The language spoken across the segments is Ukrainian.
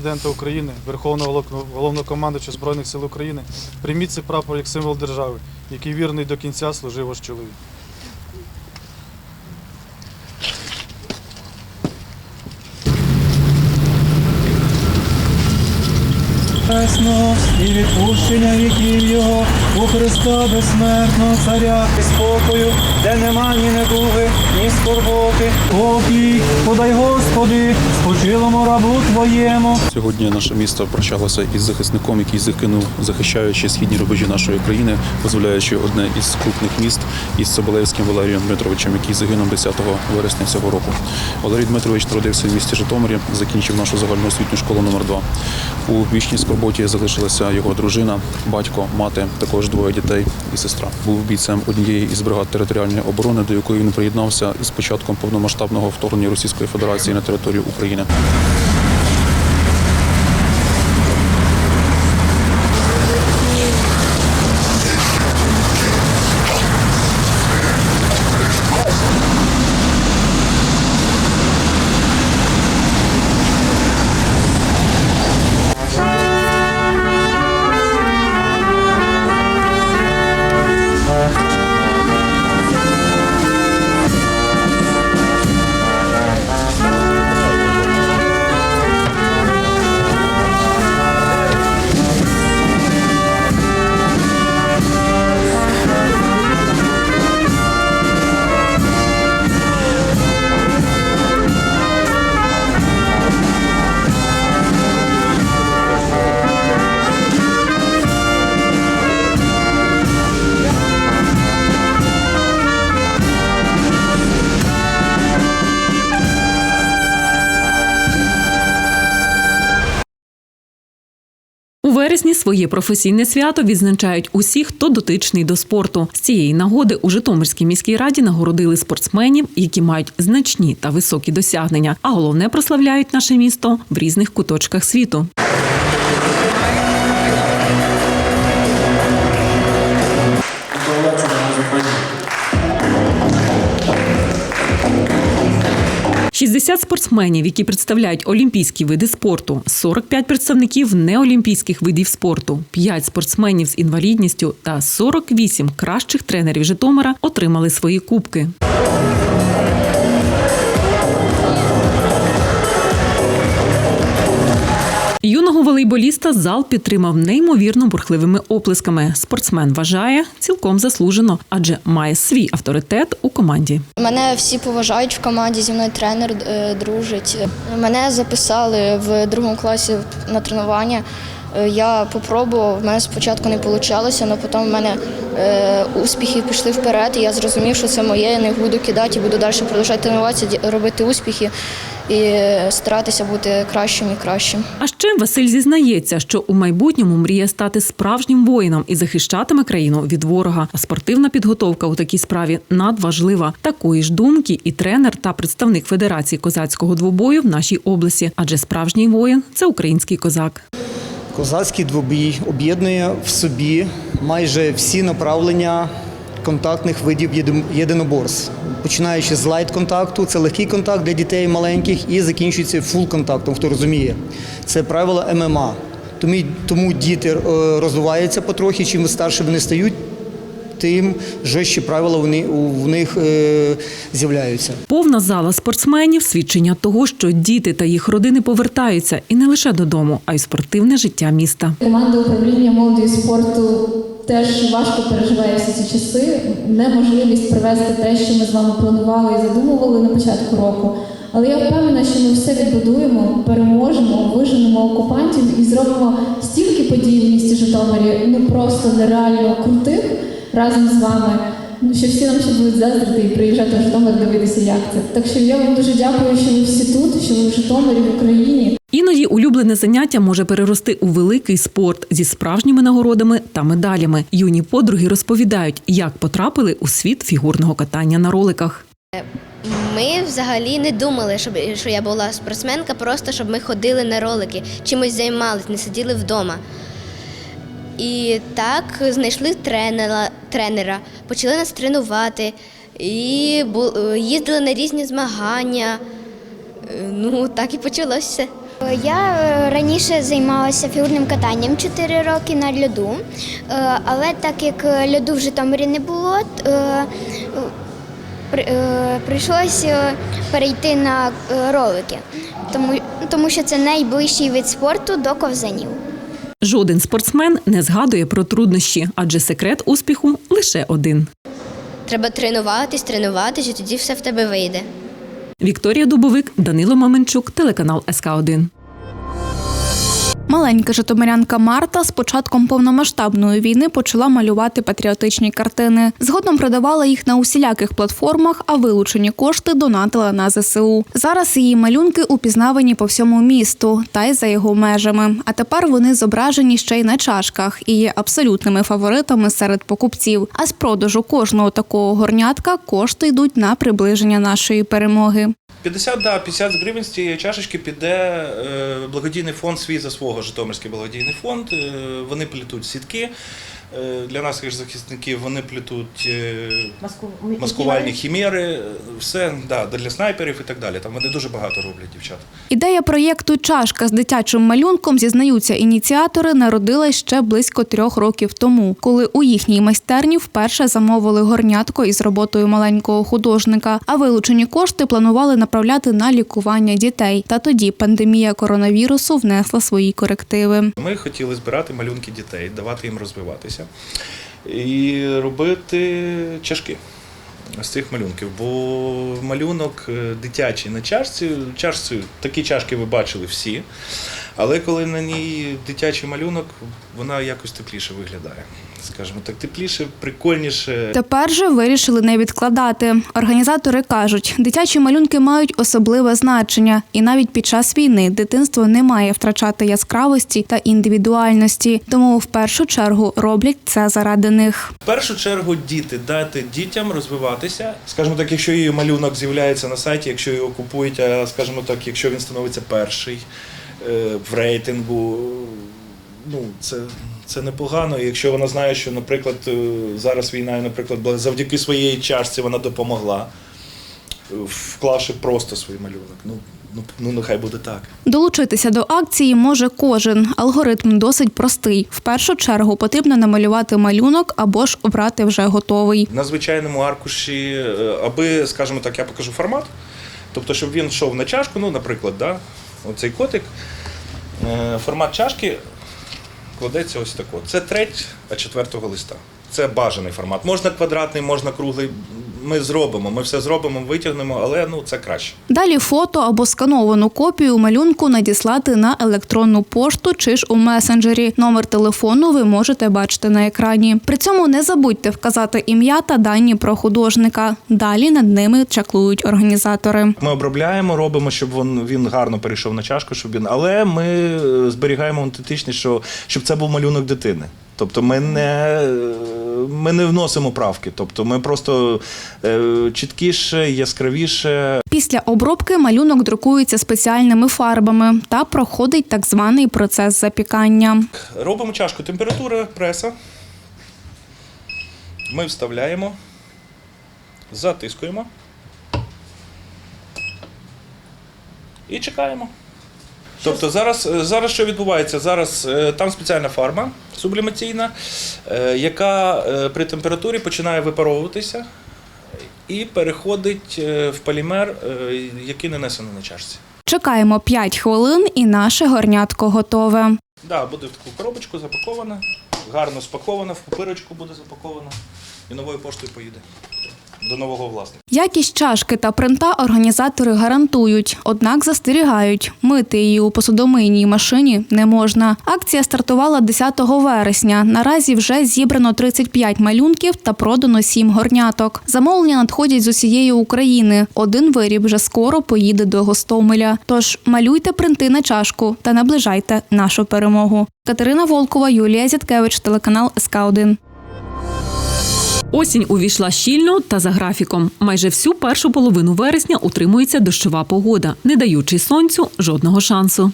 президента України, Верховного Голов- Головнокомандуюча Збройних сил України, прийміть цей прапор як символ держави, який вірний до кінця служив ваш чоловік. Небесного і відпущення віків Його у Христа безсмертного Царя і спокою, де нема ні недуги, ні скорботи. Спокій, подай Господи, спочилому рабу Твоєму. Сьогодні наше місто прощалося із захисником, який загинув, захищаючи східні рубежі нашої країни, визволяючи одне із крупних міст із Соболевським Валерієм Дмитровичем, який загинув 10 вересня цього року. Валерій Дмитрович народився в місті Житомирі, закінчив нашу загальноосвітню школу номер 2 У вічній скорботі залишилася його дружина, батько, мати, також двоє дітей і сестра. Був бійцем однієї із бригад територіальної оборони, до якої він приєднався із початком повномасштабного вторгнення Російської Федерації на територію України. Вересні своє професійне свято відзначають усі, хто дотичний до спорту. З цієї нагоди у Житомирській міській раді нагородили спортсменів, які мають значні та високі досягнення, а головне прославляють наше місто в різних куточках світу. – 60 спортсменів, які представляють олімпійські види спорту, 45 представників неолімпійських видів спорту, 5 спортсменів з інвалідністю та 48 кращих тренерів Житомира отримали свої кубки. Юного волейболіста зал підтримав неймовірно бурхливими оплесками. Спортсмен вважає цілком заслужено, адже має свій авторитет у команді. Мене всі поважають в команді, зі мною тренер е, дружить. Мене записали в другому класі на тренування. Е, Я попробував, в мене спочатку не вийшло, але потім в мене е, успіхи пішли вперед, і я зрозумів, що це моє, я не буду кидати, буду далі продовжувати тренуватися, робити успіхи і старатися бути кращим і кращим. А ще Василь зізнається, що у майбутньому мріє стати справжнім воїном і захищатиме країну від ворога. А спортивна підготовка у такій справі надважлива. Такої ж думки і тренер та представник Федерації козацького двобою в нашій області, адже справжній воїн це український козак. Козацький двобій об'єднує в собі майже всі направлення контактних видів єдин- єдиноборств. Починаючи з лайт-контакту, це легкий контакт для дітей маленьких, і закінчується фул-контактом, хто розуміє. Це правила ММА. Тому, тому діти е, розвиваються потрохи, чим старше вони стають, тим жорстчі правила вони, у- в них е, з'являються. Повна зала спортсменів свідчення того, що діти та їх родини повертаються і не лише додому, а й спортивне життя міста. Команда управління молоді і спорту теж важко переживає всі ці часи. Неможливість привести те, що ми з вами планували і задумували на початку року. Але я впевнена, що ми все відбудуємо, переможемо, виженемо окупантів і зробимо стільки подій в місті Житомирі, ну просто нереально крутих разом з вами. Ну, що всі нам ще будуть заздрити і приїжджати в Житомир дивитися, як це. Так що я вам дуже дякую, що ви всі тут, що ви в Житомирі, в Україні. Іноді улюблене заняття може перерости у великий спорт зі справжніми нагородами та медалями. Юні подруги розповідають, як потрапили у світ фігурного катання на роликах. Ми взагалі не думали, щоб що я була спортсменка, просто щоб ми ходили на ролики, чимось займалися, не сиділи вдома. І так знайшли тренера, тренера почали нас тренувати і їздили на різні змагання. Ну, так і почалося. Я е, раніше займалася фігурним катанням 4 роки на льоду, Е, але так як е, льоду в Житомирі не було, прийшлося перейти на ролики, тому, тому що це найближчий вид спорту до ковзанів. Жоден спортсмен не згадує про труднощі, адже секрет успіху лише один. Треба тренуватись, тренуватись, і тоді все в тебе вийде. Вікторія Дубовик, Данило Маменчук, телеканал СК 1 Маленька житомирянка Марта з початком повномасштабної війни почала малювати патріотичні картини. Згодом продавала їх на усіляких платформах, а вилучені кошти донатила на ЗСУ. Зараз її малюнки упізнавані по всьому місту та й за його межами. А тепер вони зображені ще й на чашках і є абсолютними фаворитами серед покупців. А з продажу кожного такого горнятка кошти йдуть на приближення нашої перемоги. 50, да, 50 гривень з цієї чашечки піде е, благодійний фонд свій за свого Житомирський благодійний фонд. Е, вони плітуть сітки. Е, для наших захисників вони плетуть е, маскувальні хімери, все да, для снайперів і так далі. Там вони дуже багато роблять, дівчата. Ідея проєкту Чашка з дитячим малюнком зізнаються ініціатори, народилась ще близько трьох років тому, коли у їхній майстерні вперше замовили горнятко із роботою маленького художника. А вилучені кошти планували направляти на лікування дітей. Та тоді пандемія коронавірусу внесла свої корективи. Ми хотіли збирати малюнки дітей, давати їм розвиватися і робити чашки з цих малюнків. Бо малюнок е, дитячий на чашці, чашці такі чашки ви бачили всі. Але коли на ній дитячий малюнок, вона якось тепліше виглядає. Скажімо так, тепліше, прикольніше. Тепер же вирішили не відкладати. Організатори кажуть, дитячі малюнки мають особливе значення, і навіть під час війни дитинство не має втрачати яскравості та індивідуальності. Тому в першу чергу роблять це заради них. В першу чергу діти дати дітям розвиватися. Скажімо так, якщо її малюнок з'являється на сайті, якщо його купують, а скажімо так, якщо він становиться перший е, в рейтингу, ну це. Це непогано, якщо вона знає, що, наприклад, е, зараз війна, наприклад, завдяки своїй чашці вона допомогла, е, вклавши просто свій малюнок. Ну, ну, ну нехай буде так. Долучитися до акції може кожен. Алгоритм досить простий. В першу чергу потрібно намалювати малюнок або ж обрати вже готовий. на звичайному аркуші, е, аби, скажімо так, я покажу формат. Тобто, щоб він йшов на чашку, ну, наприклад, да, оцей котик, формат чашки кладеться ось тако. Це треть четвертого листа. Це бажаний формат. Можна квадратний, можна круглий. Ми зробимо, ми все зробимо, витягнемо, але ну це краще. Далі фото або скановану копію малюнку надіслати на електронну пошту чи ж у месенджері. Номер телефону ви можете бачити на екрані. При цьому не забудьте вказати ім'я та дані про художника. Далі над ними чаклують організатори. Ми обробляємо, робимо, щоб він, він гарно перейшов на чашку, щоб він. Але ми е, зберігаємо аутентичність, що щоб це був малюнок дитини. Тобто ми не, е, ми не вносимо правки. Тобто ми просто е, чіткіше, яскравіше, Після обробки малюнок друкується спеціальними фарбами та проходить так званий процес запікання. Робимо чашку температура преса. Ми вставляємо, затискуємо і чекаємо. Тобто зараз, зараз що відбувається? Зараз е, там спеціальна фарба сублімаційна, е, яка е, при температурі починає випаровуватися і переходить е, в полімер, е, який нанесений на чашці. Чекаємо 5 хвилин і наше горнятко готове. Да, буде в таку коробочку запакована, гарно спакована, в папирочку буде запакована і новою поштою поїде до нового власника. Якість чашки та принта організатори гарантують, однак застерігають, мити її у посудомийній машині не можна. Акція стартувала 10 вересня. Наразі вже зібрано 35 малюнків та продано 7 горняток. Замовлення надходять з усієї України. Один виріб вже скоро поїде до Гостомеля. Тож малюйте принти на чашку та наближайте нашу перемогу. Катерина Волкова, Юлія Зяткевич, телеканал СК 1 Осінь увійшла щільно та за графіком. Майже всю першу половину вересня утримується дощова погода, не даючи сонцю жодного шансу.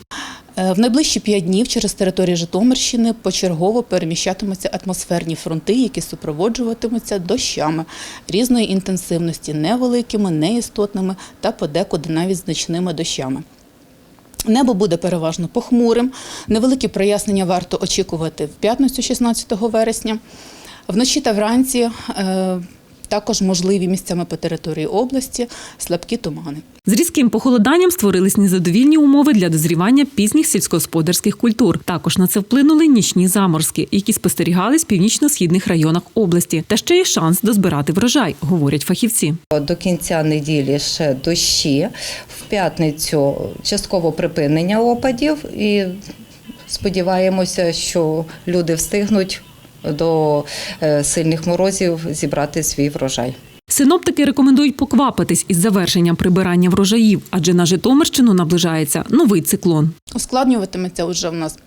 Е, В найближчі п'ять днів через територію Житомирщини почергово переміщатимуться атмосферні фронти, які супроводжуватимуться дощами різної інтенсивності, невеликими, неістотними та подекуди навіть значними дощами. Небо буде переважно похмурим. Невеликі прояснення варто очікувати в п'ятницю, 16 вересня. Вночі та вранці е, також можливі місцями по території області слабкі тумани. З різким похолоданням створились незадовільні умови для дозрівання пізніх сільськогосподарських культур. Також на це вплинули нічні заморозки, які спостерігались в північно-східних районах області. Та ще є шанс дозбирати врожай, говорять фахівці. До кінця неділі ще дощі, в п'ятницю частково припинення опадів і сподіваємося, що люди встигнуть до е, сильних морозів зібрати свій врожай. Синоптики рекомендують поквапитись із завершенням прибирання врожаїв, адже на Житомирщину наближається новий циклон. Ускладнюватиметься вже в нас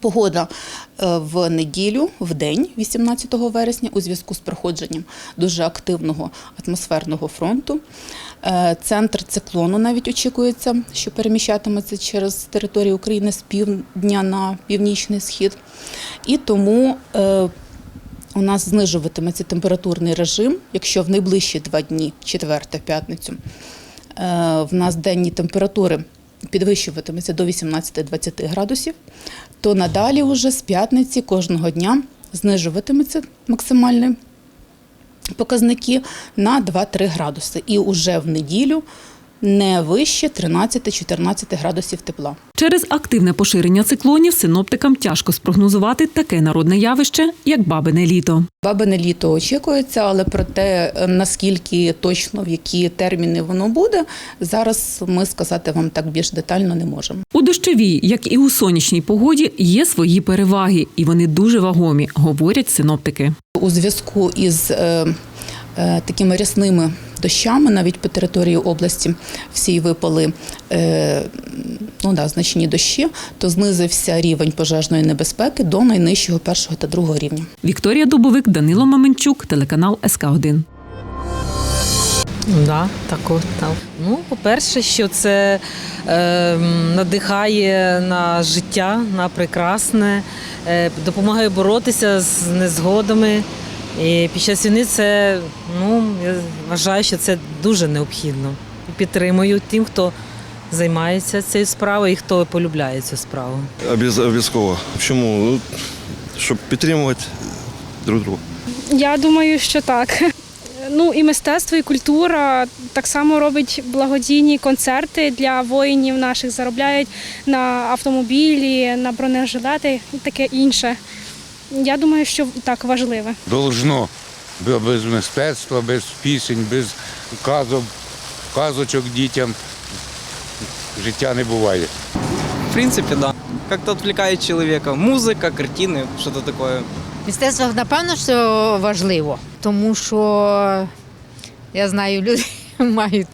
погода е, в неділю, в день, 18 вересня, у зв'язку з проходженням дуже активного атмосферного фронту. Е, Центр циклону навіть очікується, що переміщатиметься через територію України з півдня на північний схід. І тому е, у нас знижуватиметься температурний режим, якщо в найближчі два дні, четвер та п'ятницю, е, в нас денні температури підвищуватиметься до 18-20 градусів, то надалі вже з п'ятниці кожного дня знижуватиметься максимальні показники на 2-3 градуси. І уже в неділю не вище 13-14 градусів тепла. Через активне поширення циклонів синоптикам тяжко спрогнозувати таке народне явище, як бабине літо. Бабине літо очікується, але про те, е, наскільки точно в які терміни воно буде, зараз ми сказати вам так більш детально не можемо. У дощовій, як і у сонячній погоді, є свої переваги, і вони дуже вагомі, говорять синоптики. У зв'язку із е, е, такими рясними дощами, навіть по території області всі випали е, ну, да, значні дощі, то знизився рівень пожежної небезпеки до найнижчого першого та другого рівня. Вікторія Дубовик, Данило Маменчук, телеканал СК 1 Да, так, от, так. Ну, по-перше, що це е, надихає на життя, на прекрасне, е, допомагає боротися з незгодами. І під час війни це, ну, я вважаю, що це дуже необхідно. І підтримую тим, хто займається цією справою і хто полюбляє цю справу. Обов'язково. Чому? Ну, Щоб підтримувати друг друга. Я думаю, що так. Ну і мистецтво, і культура так само робить благодійні концерти для воїнів наших, заробляють на автомобілі, на бронежилети і таке інше. Я думаю, що так важливе. Должно. Бо Без мистецтва, без пісень, без казок, казочок дітям життя не буває. В принципе, да. Как-то отвлекает человека. Музыка, картины, что-то такое. Мистецтво, напевно, що важливо, тому що я знаю, люди мають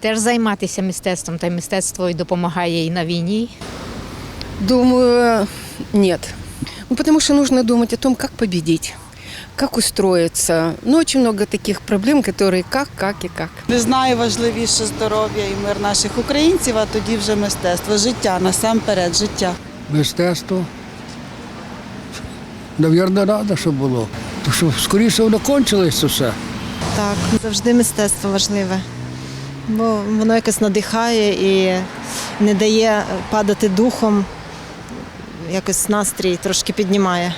теж займатися мистецтвом, та мистецтво і допомагає і на війні. Думаю, нет. Ну, потому что нужно думать о том, как победить, как устроиться. Ну, очень много таких проблем, которые как, как и как. Не знаю, важливіше здоров'я і мир наших українців, а тоді вже мистецтво. Життя насамперед, життя. Мистецтво. Навірно, рада, щоб було. То що скоріше воно кончилось все. Так, завжди мистецтво важливе, бо воно якось надихає і не дає падати духом, якось настрій трошки піднімає.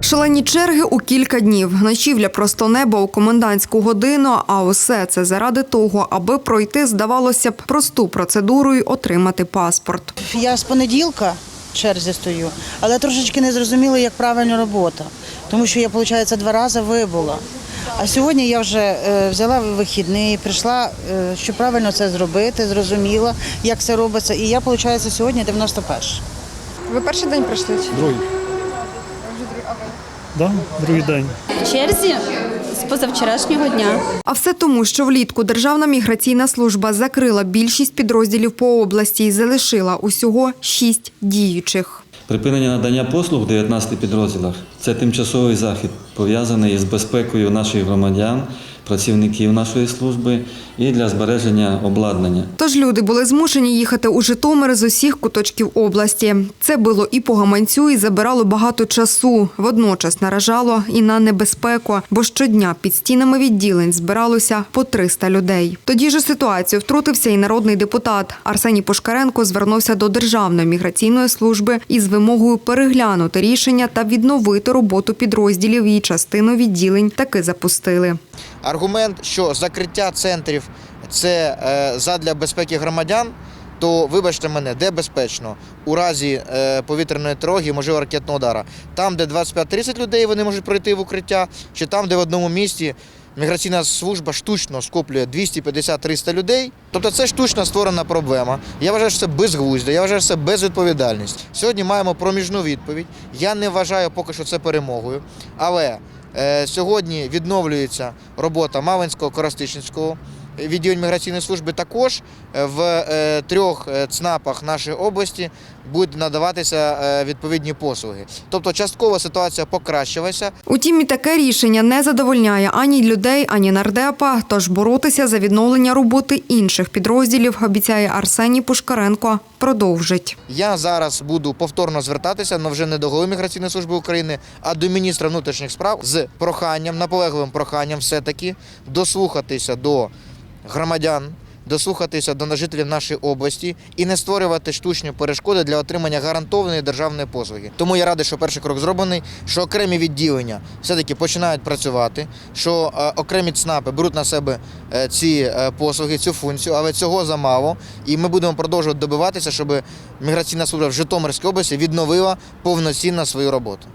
Шалені черги у кілька днів. Ночівля просто неба у комендантську годину. А усе це заради того, аби пройти, здавалося б, просту процедуру й отримати паспорт. Я з понеділка в черзі стою, але трошечки не зрозуміла, як правильно робота. Тому що я, виходить, два рази вибула. А сьогодні я вже е, взяла вихідний, прийшла, е, щоб правильно це зробити, зрозуміла, як це робиться. І я, виходить, сьогодні 91. Ви перший день прийшли? Другий. Да, другий день. В черзі з позавчорашнього дня. А все тому, що влітку Державна міграційна служба закрила більшість підрозділів по області і залишила усього шість діючих. Припинення надання послуг в 19 підрозділах це тимчасовий захід, пов'язаний із безпекою наших громадян працівників нашої служби і для збереження обладнання. Тож люди були змушені їхати у Житомир з усіх куточків області. Це було і по гаманцю, і забирало багато часу. Водночас наражало і на небезпеку, бо щодня під стінами відділень збиралося по 300 людей. Тоді ж ситуацію втрутився і народний депутат Арсеній Пушкаренко звернувся до Державної міграційної служби із вимогою переглянути рішення та відновити роботу підрозділів. І частину відділень таки запустили. Аргумент, що закриття центрів це е, задля безпеки громадян, то вибачте мене, де безпечно у разі е, повітряної тривоги, можливо, ракетного удара. Там, де 25-30 людей вони можуть пройти в укриття, чи там, де в одному місті міграційна служба штучно скоплює 250-300 людей. Тобто це штучно створена проблема. Я вважаю, що це безглуздя, я вважаю, що це безвідповідальність. Сьогодні маємо проміжну відповідь. Я не вважаю поки що це перемогою, але Сьогодні відновлюється робота Малинського, Коростишинського відділу міграційної служби. Також е, в е, трьох е, ЦНАПах нашої області будуть надаватися е, відповідні послуги. Тобто частково ситуація покращилася. Утім, і таке рішення не задовольняє ані людей, ані нардепа. Тож боротися за відновлення роботи інших підрозділів, обіцяє Арсеній Пушкаренко, продовжить. Я зараз буду повторно звертатися, але вже не до голови міграційної служби України, а до міністра внутрішніх справ з проханням, наполегливим проханням, все-таки дослухатися до громадян, дослухатися до жителів нашої області і не створювати штучні перешкоди для отримання гарантованої державної послуги. Тому я радий, що перший крок зроблений, що окремі відділення все-таки починають працювати, що е, окремі ЦНАПи беруть на себе е, ці е, послуги, цю функцію, але цього замало. І ми будемо продовжувати добиватися, щоб міграційна служба в Житомирській області відновила повноцінно свою роботу.